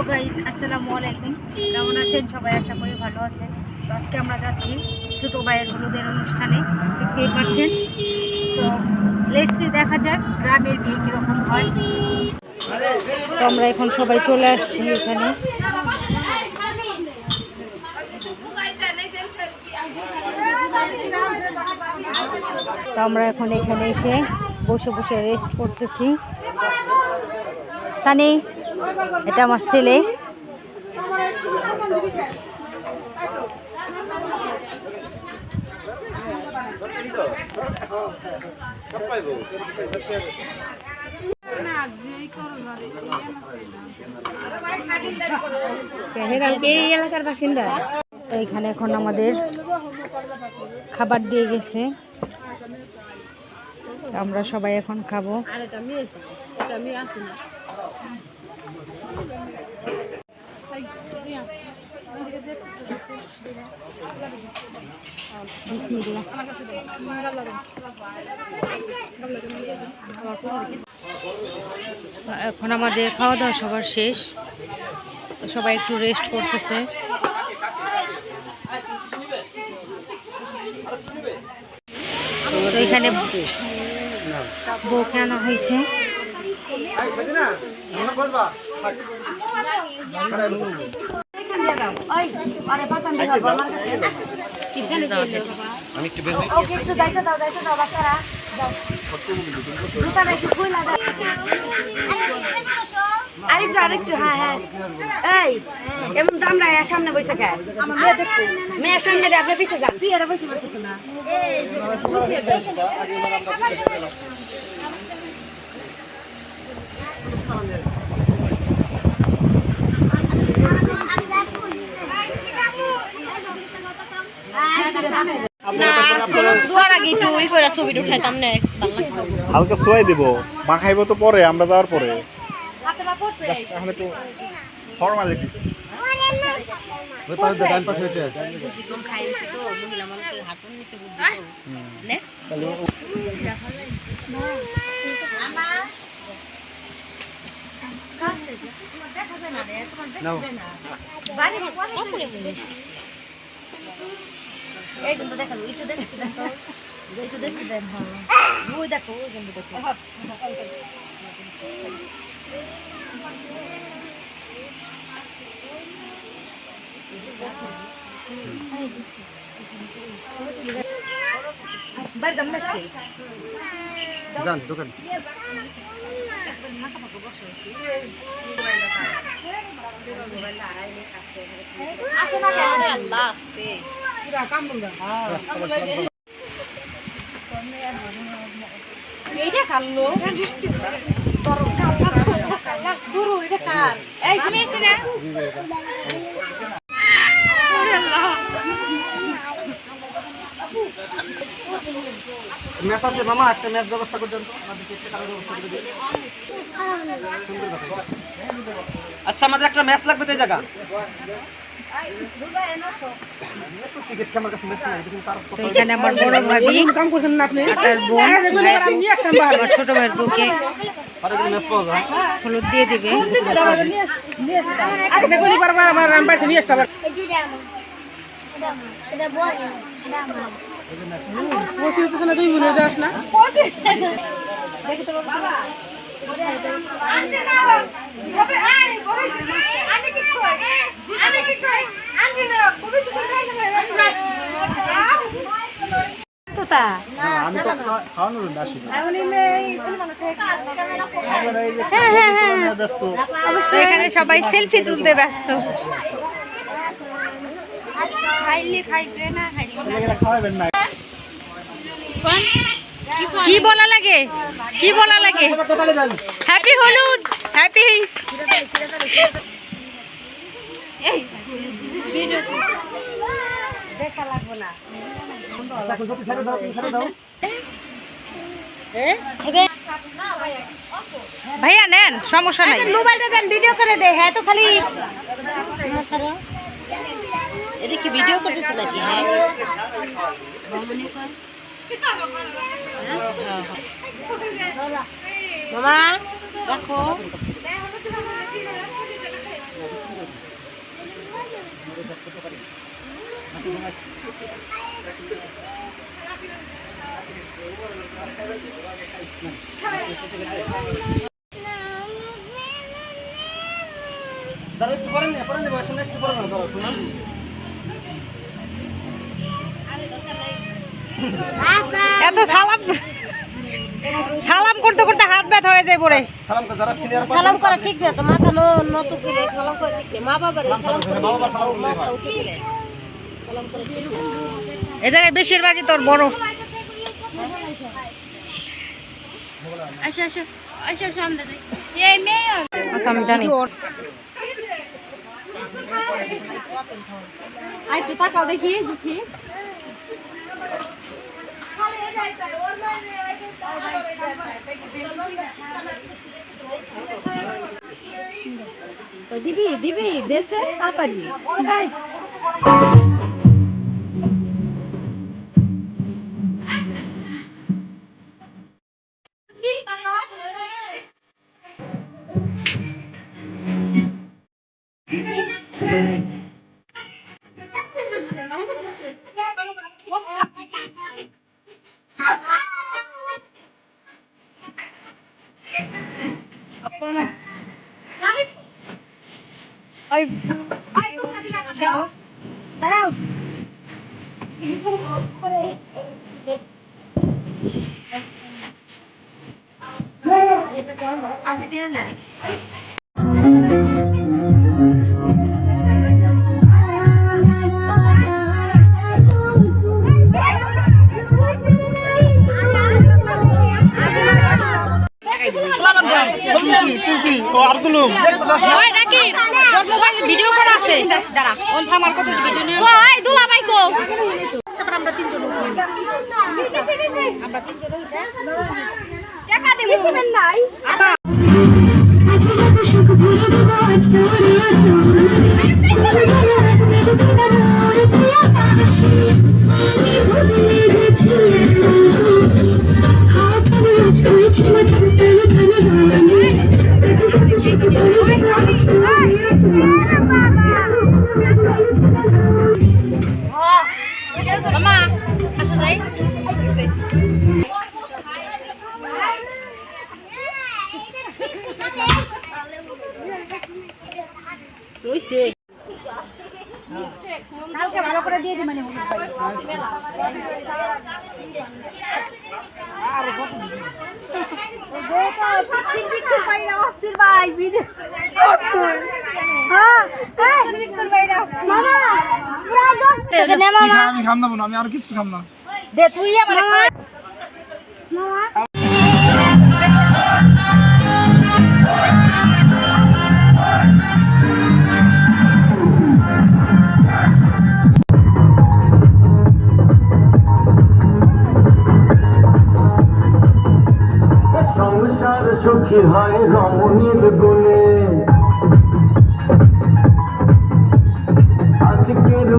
Hello guys আসসালামু আলাইকুম। কেমন আছেন? সবাই আশা করি ভালো আছেন। তো আজকে আমরা যাচ্ছি ছোটো ভাইয়ের হলুদের অনুষ্ঠানে, দেখতেই পাচ্ছেন। তো লেটসি দেখা যাক গ্রামের বিয়ে কীরকম হয়। তো আমরা এখন সবাই চলে আসছি এখানে। তো আমরা এখন এখানে এসে বসে বসে রেস্ট করতেছি। সানি এটা আমার ছেলে। এই এলাকার বাসিন্দা। তো এখানে আমাদের খাবার দিয়ে গেছে। আমরা সবাই এখন খাব। বিসমিল্লাহ এখন আমাদের খাওয়া দাওয়া সবার শেষ সবাই একটু রেস্ট করতেছে এখানে বউকে আনা হয়েছে আমি একটু বের হই? আরেকটু আরেকটু হ্যাঁ হ্যাঁ। এই এমন দাম নাই সামনে বসে খায় মেয়ের সামনে দিয়ে আপনি পিছিয়ে যান। তুই এরা বসে বসে না আগে একটু ওই করে ছবি উঠাইতাম না হালকা সোয়াই দিব মাখাইব তো পরে আমরা যাওয়ার পরে। এখন একটু ফর্মালিটি এই কিন্তু দেখো একটু দেখো একটু দেখো একটু দেখতে দেন হ্যাঁ। ওই দেখো ওই কিন্তু দেখো। যান দোকান। আসো না আল্লাহ আসতে। এইটা খাল্লো গুরু এটা কার এই তুমি এসে না ম্যাচ আছে মামা একটা ম্যাচ ব্যবস্থা করে দেন তো। আমাদেরকে একটা কারও ব্যবস্থা করে দিন। আচ্ছা আমাদের একটা ম্যাচ লাগবে তো এই জায়গা। টিকিট আমার কাছে ম্যাচ নাই কিন্তু তার তো এখানে আমার বড় ভাবি আর বোন আমার ছোট ভাইয়ের যায় হলুদ দিয়ে দিবে। তো তা আমি তো খাওয়া- খাওয়ানোর জন্য আসি হ্যাঁ হ্যাঁ হ্যাঁ ব্যস্ত তো এখানে সবাই সেলফি তুলতে ব্যস্ত। কি বলা লাগে? কি বলা লাগে? হ্যাপি হলুদ হ্যাপি দেখা লাগবো না। ভাইয়া নেন সমস্যা নাই। মোবাইলটা দেন ভিডিও করে দে। হ্যাঁ তো খালি এটা কি ভিডিও করতেছে নাকি? হ্যাঁ। মামা দেখো। এত সালাম সালাম করতে করতে হাত ব্যথা হয়ে যায় পরে সালাম করা ঠিক না তো মাথা নত করে সালাম করা ঠিক না। মা বাবার সালাম করে মাথা উঁচু করে। এ জায়গায় বেশিরভাগই তোর বড়। আচ্ছা আমি জানি। দেখি দেখি দিবি দিবি দেশে তাড়াতাড়ি। ও আব্দুলুম ওই নাকি তোর মোবাইলে ভিডিও করা আছে দাঁড়া ওন থামার কত ভিডিও নিয়ে ওই দুলা ভাই কো তারপর আমরা তিনজন। টাকা দেব নাই আবার আজ যত সুখ ভুলে দেবো আজ তোমার আচরণ ভুলে দেবো আজ তোমার মামা আসো যাই কালকে ভালো করে দিয়ে দি মানে হলুদ ভাই আমি খাম না আমি আর কিচ্ছু খাম না। দে তুই আমার সংসার সুখী হয় রমণীর